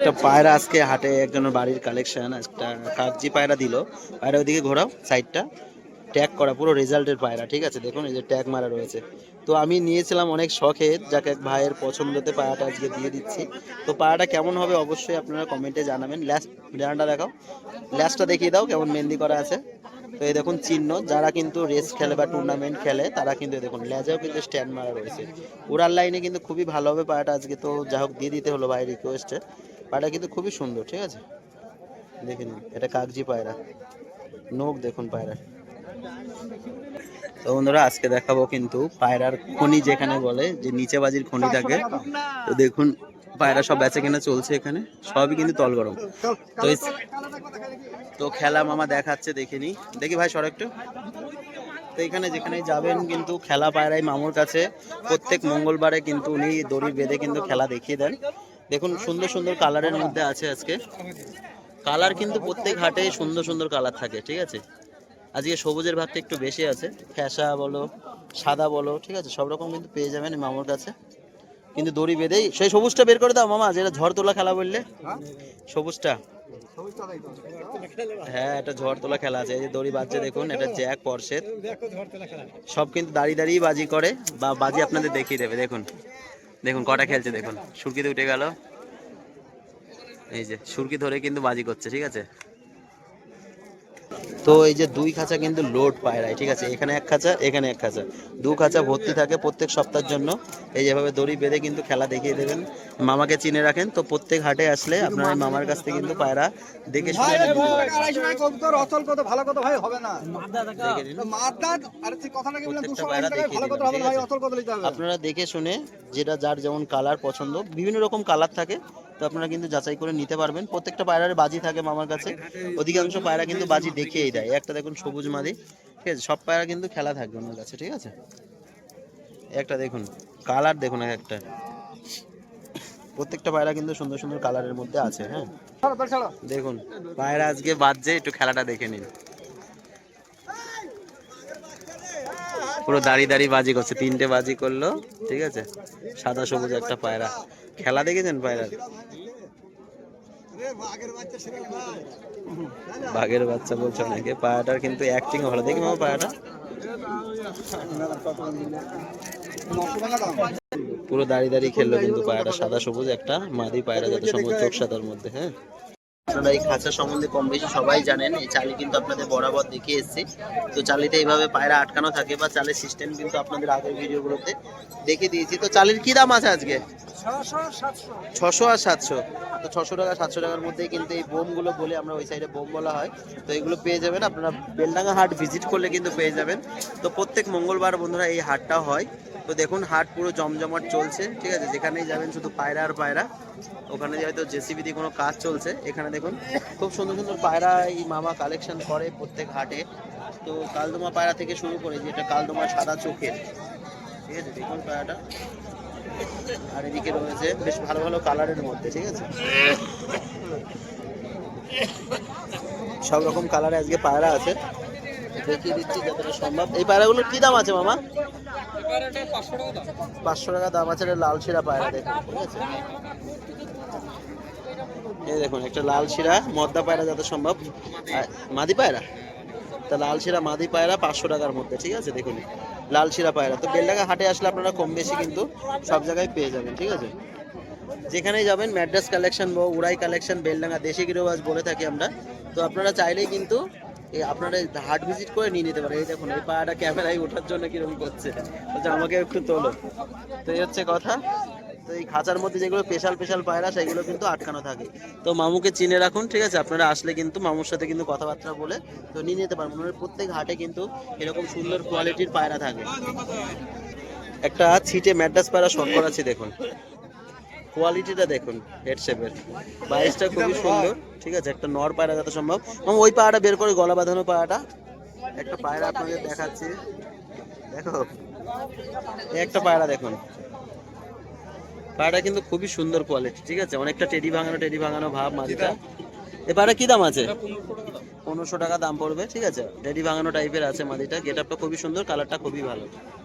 একটা পায়রা আজকে হাটে একজনের বাড়ির কালেকশন একটা কাগজি পায়রা দিল। পায়রা ওদিকে ঘোরাও সাইডটা ট্যাগ করা, পুরো রেজাল্টের পায়রা, ঠিক আছে? দেখুন, এই যে ট্যাগ মারা রয়েছে। তো আমি নিয়েছিলাম অনেক শখে, যাকে এক ভাইয়ের পছন্দতে পায়রাটা আজকে দিয়ে দিচ্ছি। তো পায়রাটা কেমন হবে অবশ্যই আপনারা কমেন্টে জানাবেন। ল্যাস ডানাটা দেখাও। ল্যাসটা দেখিয়ে দাও, কেমন মেহেন্দি করা আছে। তো এই দেখুন, চিহ্ন। যারা কিন্তু রেস খেলে বা টুর্নামেন্ট খেলে, তারা কিন্তু দেখুন, লেজাও কিন্তু স্ট্যান্ড মারা রয়েছে। উড়ার লাইনে কিন্তু খুবই ভালো হবে পায়রাটা আজকে। তো যা হোক, দিয়ে দিতে হলো ভাই রিকোয়েস্টে পায়রা কিন্তু খুবই সুন্দর, ঠিক আছে? দেখে নিন, এটা কাগজি পায়রা। নোক দেখুন পায়রা তো বন্ধুরা, আজকে দেখাবো কিন্তু পায়রার খনি যেখানে বলে, যে নিচে বাজির খনি থাকে তো দেখুন, পায়রা সব বেচা কেনা চলছে এখানে, সবই কিন্তু তল গরম। তো তো খেলা মামা দেখাচ্ছে, দেখে নি দেখি ভাই, সর একটু। তো এখানে যেখানে যাবেন কিন্তু খেলা পায়রাই মামুর কাছে। প্রত্যেক মঙ্গলবারে কিন্তু উনি দড়ি বেঁধে কিন্তু খেলা দেখিয়ে দেন। দেখুন সুন্দর সুন্দর কালারের মধ্যে আছে আজকে। কালার কিন্তু প্রত্যেক হাটে সুন্দর সুন্দর কালার থাকে ঠিক আছে? আজকে সবুজের ভাগটা একটু বেশি আছে। ফ্যাসা বলো সাদা বলো ঠিক আছে? সব রকম কিন্তু পেয়ে যাবেন মামুর কাছে। কিন্তু দড়ি বেঁধেই সেই সবুজটা বের করে দাও মামা যেটা ঝড় তোলা খেলা বললে। সবুজটা। হ্যাঁ এটা ঝড় তোলা খেলা আছে। এই যে দড়ি বাজছে দেখুন এটা জ্যাক পরশেদ। সব কিন্তু দাঁড়িয়ে দাঁড়িয়ে বাজি করে বা বাজি আপনাদের দেখিয়ে দেবে দেখুন। দেখুন কটা খেলছে দেখুন। সুরকিতে উঠে গেল। এই যে সুরকি ধরে কিন্তু বাজি করছে ঠিক আছে? তো এই যে দুই খাঁচা কিন্তু লোড পায়রায় ঠিক আছে? এখানে এক খাঁচা এখানে এক খাঁচা। দু খাঁচা ভর্তি থাকে প্রত্যেক সপ্তাহের জন্য। এই যেভাবে দড়ি বেঁধে কিন্তু খেলা দেখিয়ে দেবেন। মামাকে চিনে রাখেন। তো প্রত্যেক হাটে আসলে আপনার মামার কাছ থেকে কিন্তু পায়রা দেখে শুনে আপনারা দেখে শুনে যেটা যার যেমন কালার পছন্দ, বিভিন্ন রকম কালার থাকে, তো আপনারা কিন্তু যাচাই করে নিতে পারবেন। প্রত্যেকটা পায়রার বাজি থাকে মামার কাছে। অধিকাংশ পায়রা কিন্তু বাজি দেখিয়েই দেয়। একটা দেখুন সবুজ মাদি। ঠিক আছে, সব পায়রা কিন্তু খেলা থাকবে ওনার কাছে, ঠিক আছে? একটা দেখুন কালার দেখুন এক একটা। প্রত্যেকটা পায়রা কিন্তু সুন্দর সুন্দর কালারের মধ্যে আছে হ্যাঁ? দেখুন, পায়রা আজকে বাজছে, একটু খেলাটা দেখে নিন। পুরো দাঁড়িয়ে দাঁড়িয়ে বাজি করছে, তিনটে বাজি করল, ঠিক আছে? সাদা সবুজ একটা পায়রা। খেলা দেখেছেন পায়রার বাঘের বাচ্চা বলছে অনেকে, পায়রাটার কিন্তু অ্যাক্টিং ভালো। দেখি মামা পায়রাটা। পুরো দাঁড়িয়ে দাঁড়িয়ে খেললো কিন্তু পায়রাটা, সাদা সবুজ একটা মাদি পায়রা যাতে সম্ভব চোখ সাদার মধ্যে হ্যাঁ? আপনারা এই খাঁচা সম্বন্ধে কম বেশি সবাই জানেন। এই চালি কিন্তু আপনাদের বরাবর দেখে এসেছি। তো চালিতে এইভাবে পায়রা আটকানো থাকে বা চালের সিস্টেম কিন্তু আপনাদের আগের ভিডিওগুলোতে দেখে দিয়েছি। তো চালের কি দাম আছে আজকে? ছশো আর সাতশো। তো ছশো টাকা সাতশো টাকার মধ্যেই কিন্তু এই বোমগুলো বলে আমরা ওই সাইডে বোম বলা হয়। তো এগুলো পেয়ে যাবেন। আপনারা বেলডাঙ্গা হাট ভিজিট করলে কিন্তু পেয়ে যাবেন। তো প্রত্যেক মঙ্গলবার বন্ধুরা এই হাটটা হয়। তো দেখুন, হাট পুরো জমজমাট চলছে, ঠিক আছে? যেখানেই যাবেন শুধু পায়রা আর পায়রা। ওখানে হয়তো জেসিবি দিয়ে কোনো কাজ চলছে, এখানে দেখুন, খুব সুন্দর সুন্দর পায়রা এই মামা কালেকশন করে প্রত্যেক হাটে। তো কালদমা পায়রা থেকে শুরু করে যেটা কালদমা সাদা চোখের, ঠিক আছে? দেখুন পায়রাটা। আর এদিকে রয়েছে বেশ ভালো ভালো কালারের মধ্যে, ঠিক আছে? সব রকম কালারে আজকে পায়রা আছে। দেখিয়ে দিচ্ছি যতটা সম্ভব। এই পায়রাগুলোর কি দাম আছে, মামা? পাঁচশো টাকা দাম আছে লাল শিরা পায়রা, দেখুন, ঠিক আছে? এই দেখুন, একটা লাল শিরা, মদ্দা পায়রা যত সম্ভব। মাদি পায়রা? তা লাল শিরা, মাদি পায়রা পাঁচশো টাকার মধ্যে, ঠিক আছে? দেখুন, লাল শিরা পায়রা। তো বেলডাঙ্গা হাটে আসলে আপনারা কম বেশি কিন্তু সব জায়গায় পেয়ে যাবেন, ঠিক আছে? যেখানেই যাবেন, ম্যাড্রাস কালেকশন বা উড়াই কালেকশন, বেলডাঙ্গা, দেশি গিরোবাজ বলে থাকি আমরা। তো আপনারা চাইলেই কিন্তু এই আপনারা হাট ভিজিট করে নিয়ে নিতে পারেন। এই দেখুন, এই পায়রাটা ক্যামেরায় ওঠার জন্য কীরকম করছে। বলছে, আমাকে একটু তোলো। তো এই হচ্ছে কথা। তো এই খাঁচার মধ্যে যেগুলো স্পেশাল স্পেশাল পায়রা, সেগুলো কিন্তু আটকানো থাকে। তো মামুকে চিনে রাখুন, ঠিক আছে? আপনারা আসলে কিন্তু মামুর সাথে কিন্তু কথাবার্তা বলে তো নিয়ে নিতে পারবেন। ওনার প্রত্যেক হাটে কিন্তু এরকম সুন্দর কোয়ালিটির পায়রা থাকে। একটা ছিটে ম্যাড্রাস পায়রা শট করাচ্ছি দেখুন। কোয়ালিটিটা দেখুন হেড শেপের বাইসটা খুবই সুন্দর, ঠিক আছে? একটা নর পায়রা যত সম্ভব। এবং ওই পায়রাটা বের করে গলা বাঁধানো পায়রাটা। একটা পায়রা আপনাদের দেখাচ্ছি। দেখো একটা পায়রা দেখুন। পায়রাটা কিন্তু খুবই সুন্দর কোয়ালিটি ঠিক আছে? অনেকটা টেডি ভাঙানো টেডি ভাঙানো ভাব মাঝিটা এ পায়রা কি দাম আছে? পনেরোশো টাকা দাম পড়বে, ঠিক আছে? টেডি ভাঙানো টাইপের আছে মাদিটা। গেট আপটা খুবই সুন্দর কালারটা খুবই ভালো।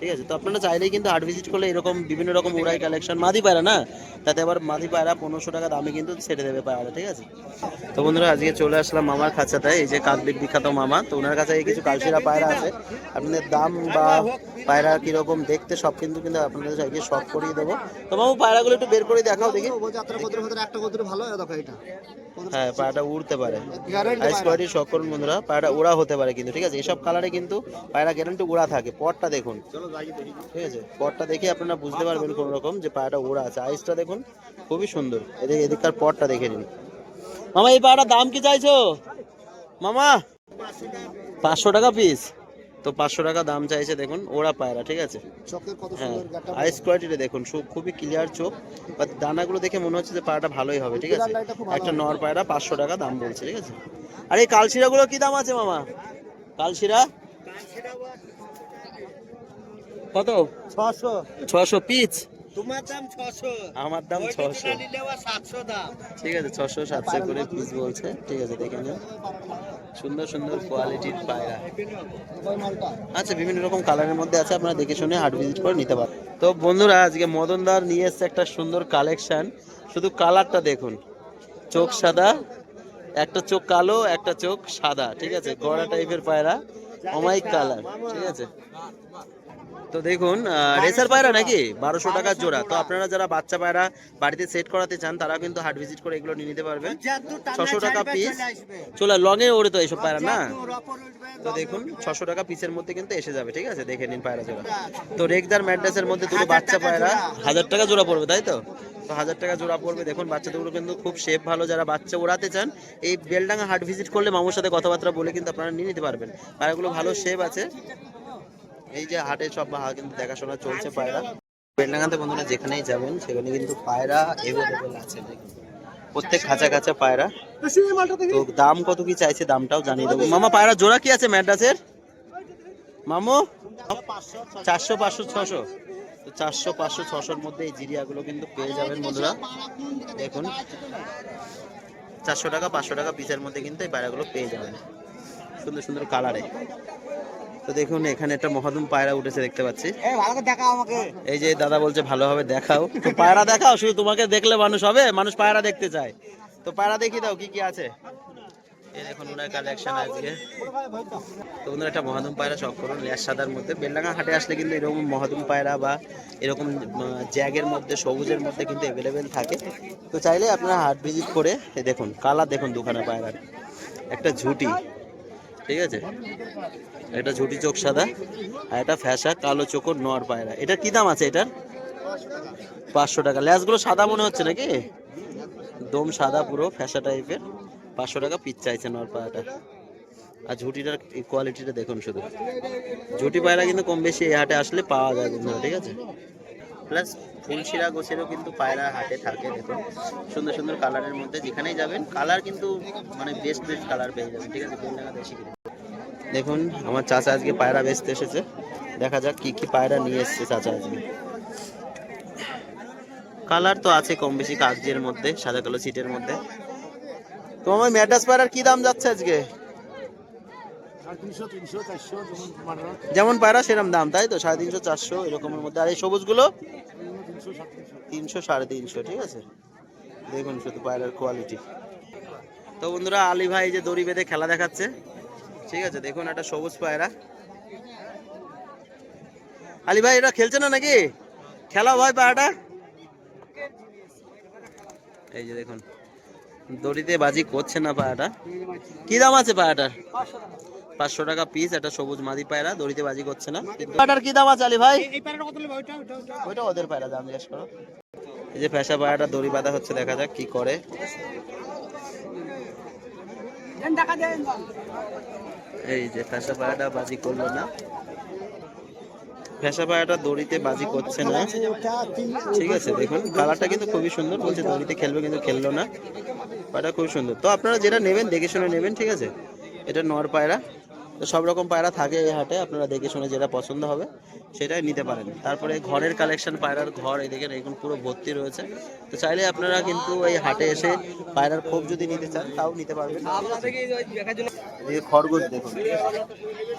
ঠিক আছে? তো আপনারা চাইলেই কিন্তু হাট ভিজিট করলে এরকম বিভিন্ন রকম উড়াই কালেকশন মাদি পায়রা না? তাতে আবার মাদি পায়রা পনেরোশো টাকা দামে কিন্তু ছেড়ে দেবে পায়রা ঠিক আছে? তো বন্ধুরা আজকে চলে আসলাম মামার খাঁচাটায় এই যে কাকবিক বিখ্যাত মামা। তো ওনার কাছে এই কিছু কালশিরা পায়রা আছে। আপনাদের দাম বা পায়রা কীরকম দেখতে সব কিন্তু কিন্তু আপনাদের আজকে শখ করিয়ে দেবো। তো মামু পায়রাগুলো একটু বের করে দেখাও দেখি। হয় পায়রাটা উড়তে পারে। আইস কোয়ালিটি শখ করুন বন্ধুরা পায়রা ওড়া হতে পারে কিন্তু ঠিক আছে? এসব কালারে কিন্তু পায়রা গ্যারান্টি উড়া থাকে পটটা দেখুন। ঠিক আছে পটটা দেখে আপনারা বুঝতে পারবেন কোন রকম যে পায়রাটা ওড়া আছে। আইসটা দেখুন খুবই সুন্দর। এদিকে এদিককার পটটা দেখে নিন। মামা এই পায়রাটার দাম কি চাইছো? মামা পাঁচশো টাকা পিস তো পাঁচশো টাকা দাম চাইছে দেখুন ওরা পায়রা ঠিক আছে? হ্যাঁ আইস কোয়ালিটিটা দেখুন খুবই ক্লিয়ার চোখ। বা দানাগুলো দেখে মনে হচ্ছে যে পায়রাটা ভালোই হবে ঠিক আছে? একটা নর পায়রা পাঁচশো টাকা দাম বলছে ঠিক আছে? আর এই কালশিরাগুলো কি দাম আছে মামা? কালশিরা? কত? ছশো। ছশো পিস তোমার দাম ছশো। আমার দাম ছশো। সাতশো দাম। ঠিক আছে ছশো সাতশো করে পিস বলছে। ঠিক আছে দেখে নিন সুন্দর সুন্দর কোয়ালিটির পায়রা। আচ্ছা বিভিন্ন রকম কালারের মধ্যে আছে আপনারা দেখে শুনে হাট ভিজিট করে নিতে পারেন। তো বন্ধুরা আজকে মদনদার নিয়ে এসছে একটা সুন্দর কালেকশন শুধু কালারটা দেখুন। চোখ সাদা একটা চোখ কালো একটা চোখ সাদা। ঠিক আছে গড়া টাইপের পায়রা। অমাইক কালার ঠিক আছে। তো দেখুন রেসার পায়রা নাকি বারোশো টাকার জোড়া। তো আপনারা যারা বাচ্চা পায়রা বাড়িতে সেট করাতে চান তারা কিন্তু হাট ভিজিট করে এগুলো নিয়ে নিতে পারবেন। ছশো টাকা পিস চলে লঙে ওড়ে তো এইসব পায়রা না? তো দেখুন ছশো টাকা পিসের মধ্যে কিন্তু এসে যাবে ঠিক আছে? দেখে নিন পায়রা জোড়া। তো রেগদার ম্যাড্রেসের মধ্যে দুটো বাচ্চা পায়রা। হাজার টাকা জোড়া পড়বে তাই তো? তো হাজার টাকা জোড়া পড়বে। দেখুন বাচ্চাদের কিন্তু খুব শেপ ভালো। যারা বাচ্চা ওড়াতে চান এই বেলডাঙ্গা হাট ভিজিট করলে মামুর সাথে কথাবার্তা বলে কিন্তু আপনারা নিয়ে নিতে পারবেন। পায়রাগুলো ভালো শেপ আছে। এই যে হাটে সব কিন্তু দেখাশোনা চলছে পায়রা। বেলডাঙ্গাতে বন্ধুরা যেখানেই যাবেন, সেখানে কিন্তু পায়রা এভেলেবেল আছে প্রত্যেক খাঁচা খাঁচা পায়রা। তো দাম কত কি চাইছে দামটাও জানিয়ে দেবো। মামা, পায়রা জোড়া কি আছে ম্যাড্রাসের? মামু? চারশো, পাঁচশো, ছশো। তো চারশো, পাঁচশো, ছশোর মধ্যে এই জিরিয়াগুলো কিন্তু পেয়ে যাবেন বন্ধুরা। দেখুন, চারশো টাকা, পাঁচশো টাকা পিসের মধ্যে কিন্তু এই পায়রাগুলো পেয়ে যাবেন। সুন্দর সুন্দর কালারে তো দেখুন এখানে একটা মহাদুম পায়রা উঠেছে দেখতে পাচ্ছি। এই দেখাও আমাকে। এই যে দাদা বলছে ভালোভাবে দেখাও। তো পায়রা দেখাও শুধু তোমাকে দেখলে মানুষ হবে মানুষ পায়রা দেখতে চায়। তো পায়রা দেখি দাও কি কি আছে। এই দেখুন ওনার কালেকশন আজকে। তো ওনার একটা মহাদুম পায়রা শখ করুন ল্যাস সাদার মধ্যে। বেলডাঙ্গা হাটে আসলে কিন্তু এরকম মহাদুম পায়রা বা এরকম জ্যাগের মধ্যে সবুজের মধ্যে কিন্তু অ্যাভেলেবেল থাকে। তো চাইলে আপনারা হাট ভিজিট করে দেখুন কালার দেখুন দুখানা পায়রার। একটা ঝুটি। ঠিক আছে? এটা ঝুটি চোখ সাদা আর এটা ফ্যাসা কালো চোখর নর পায়রা। এটা কি দাম আছে এটার? পাঁচশো টাকা। ল্যাসগুলো সাদা মনে হচ্ছে নাকি? দম সাদা পুরো ফ্যাসা টাইপের। পাঁচশো টাকা পিচ চাইছে নর পায়রাটা। আর ঝুটিটার কোয়ালিটিটা দেখুন শুধু। ঝুটি পায়রা কিন্তু কম বেশি এই হাটে আসলে পাওয়া যায় বন্ধুরা ঠিক আছে? প্লাস ফুলশিরা গোছেরও কিন্তু পায়রা হাটে থাকে, দেখুন। সুন্দর সুন্দর কালারের মধ্যে যেখানেই যাবেন কালার কিন্তু মানে বেস্ট বেস্ট কালার পেয়ে যাবেন, ঠিক আছে? বেলডাঙ্গা দেশি। দেখুন, আমার চাচা আজকে পায়রা বেচতে এসেছে। দেখা যাক কি কি পায়রা নিয়ে এসেছে চাচা আজকে। কালার তো আছে কম বেশি কাগজের মধ্যে, সাদা কালো সিটের মধ্যে। তো আমার ম্যাডাস পায়রার কি দাম যাচ্ছে আজকে? যেমন পায়রা সেরকম দাম, তাই তো? সাড়ে তিনশো, চারশো, এরকমের মধ্যে। আর এই সবুজগুলো? তিনশো, সাড়ে তিনশো, ঠিক আছে? দেখুন শুধু পায়রার কোয়ালিটি তো বন্ধুরা, আলী ভাই যে দড়ি বেঁধে খেলা দেখাচ্ছে ঠিক আছে দেখুন একটা সবুজ পায়রা। আলী ভাই এটা খেলছে না নাকি? খেলা ভাই পায়রাটা? এই যে দেখুন দড়িতে বাজি করছে না পায়রাটা। কি দাম আছে পায়রাটার? পাঁচশো টাকা পিস একটা সবুজ মাদি পায়রা দড়িতে বাজি করছে না। পায়রাটার কি দাম আছে আলী ভাই? এই পায়রাটা কত নেবে ওইটা ওদের পায়রা দাম জিজ্ঞেস করো। এই যে পেশা পায়রাটা দড়ি বাঁধা হচ্ছে দেখা যাক কি করে। টাকা দেন। এই যে ফেসা পায়াটা বাজি করল না। ফেসা পায়াটা দড়িতে বাজি করছে না। ঠিক আছে, দেখুন কালারটা কিন্তু খুবই সুন্দর, বলছে দড়িতে খেলবে কিন্তু খেললো না। পায়রা খুব সুন্দর। তো আপনারা যেটা নেবেন, দেখে শুনে নেবেন, ঠিক আছে? এটা নর পায়রা। তো সব রকম পায়রা থাকে এই হাটে, আপনারা দেখে শুনে যেটা পছন্দ হবে সেটাই নিতে পারেন। তারপরে ঘরের কালেকশন পায়রার ঘর, এই দেখেন, এখন পুরো ভর্তি রয়েছে। তো চাইলে আপনারা কিন্তু এই হাটে এসে পায়রার খোপ যদি নিতে চান, তাও নিতে পারবেন। খরগোশ দেখুন।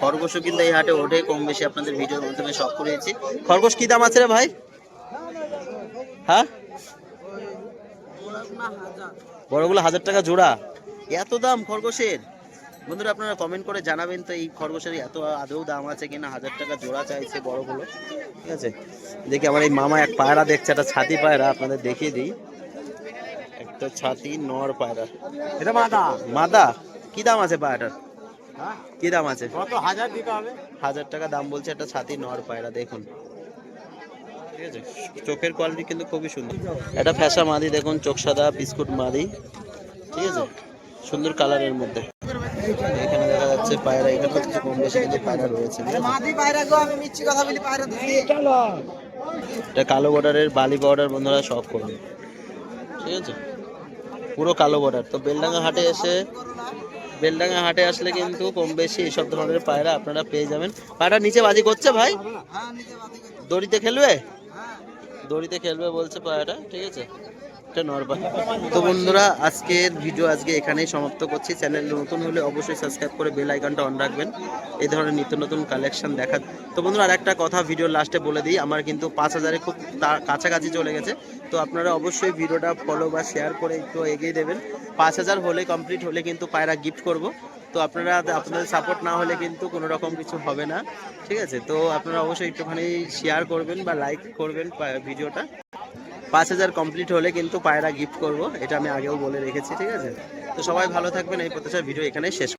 খরগোশও কিন্তু এই হাটে ওঠে, কম বেশি আপনাদের ভিডিওর মাধ্যমে সব করেছি খরগোশ কি দাম আছে রে ভাই? হ্যাঁ? বড়গুলো হাজার টাকা জোড়া। এত দাম খরগোশের? বন্ধুরা আপনারা কমেন্ট করে জানাবেন তো এই খরগোশের এত আদৌ দাম আছে কিনা হাজার টাকা জোড়া চাইছে বড় বড়গুলো ঠিক আছে? দেখি আমার এই মামা এক পায়রা দেখছে একটা ছাতি পায়রা আপনাদের দেখিয়ে দিই। একটা ছাতি নর পায়রা। এটা মাদা। মাদা? কি দাম আছে পায়রাটার? হ্যাঁ? কি দাম আছে? কত হাজার দিতে হবে। হাজার টাকা দাম বলছে একটা ছাতি নর পায়রা দেখুন। ঠিক আছে? চোখের কোয়ালিটি কিন্তু খুবই সুন্দর। একটা ফ্যাসা মাদি দেখুন চোখ সাদা বিস্কুট মাদি। ঠিক আছে? সুন্দর কালারের মধ্যে। এখানে দেখা যাচ্ছে পায়রা এখানে কিছু কম বেশি কিন্তু পায়রা রয়েছে। ঠিক আছে? মাদি পায়রা গো আমি মিচ্ছি কথা বলি পায়রা দিছি এটা কালো বর্ডারের বালি বর্ডার বন্ধুরা সব করবে। ঠিক আছে? পুরো কালো বর্ডার তো বেলডাঙ্গা হাটে এসে বেলডাঙ্গা হাটে আসলে কিন্তু কম বেশি এইসব ধরনের পায়রা আপনারা পেয়ে যাবেন। পায়রা নিচে বাজি করছে ভাই? হ্যাঁ দড়িতে খেলবে? হ্যাঁ। দড়িতে খেলবে বলছে পায়রাটা ঠিক আছে? এটা নরবা তো বন্ধুরা, আজকের ভিডিও আজকে এখানেই সমাপ্ত করছি। চ্যানেল নতুন হলে অবশ্যই সাবস্ক্রাইব করে বেল আইকনটা অন রাখবেন। এই ধরনের নিত্য নতুন কালেকশন দেখা তো বন্ধুরা আর একটা কথা ভিডিও লাস্টে বলে দিই। আমার কিন্তু পাঁচ হাজারে খুব তা- কাছাকাছি চলে গেছে। তো আপনারা অবশ্যই ভিডিওটা ফলো বা শেয়ার করে একটু এগিয়ে দেবেন। পাঁচ হাজার হলে কমপ্লিট হলে কিন্তু পায়রা গিফট করব। তো আপনারা, আপনাদের সাপোর্ট না হলে কিন্তু কোনো রকম কিছু হবে না। ঠিক আছে? তো আপনারা অবশ্যই একটুখানি শেয়ার করবেন বা লাইক করবেন ভিডিওটা পাঁচ হাজার কমপ্লিট হলে কিন্তু পায়রা গিফট করব, এটা আমি আগেও বলে রেখেছি, ঠিক আছে? তো সবাই ভালো থাকবেন, এই প্রত্যাশা ভিডিও এখানে শেষ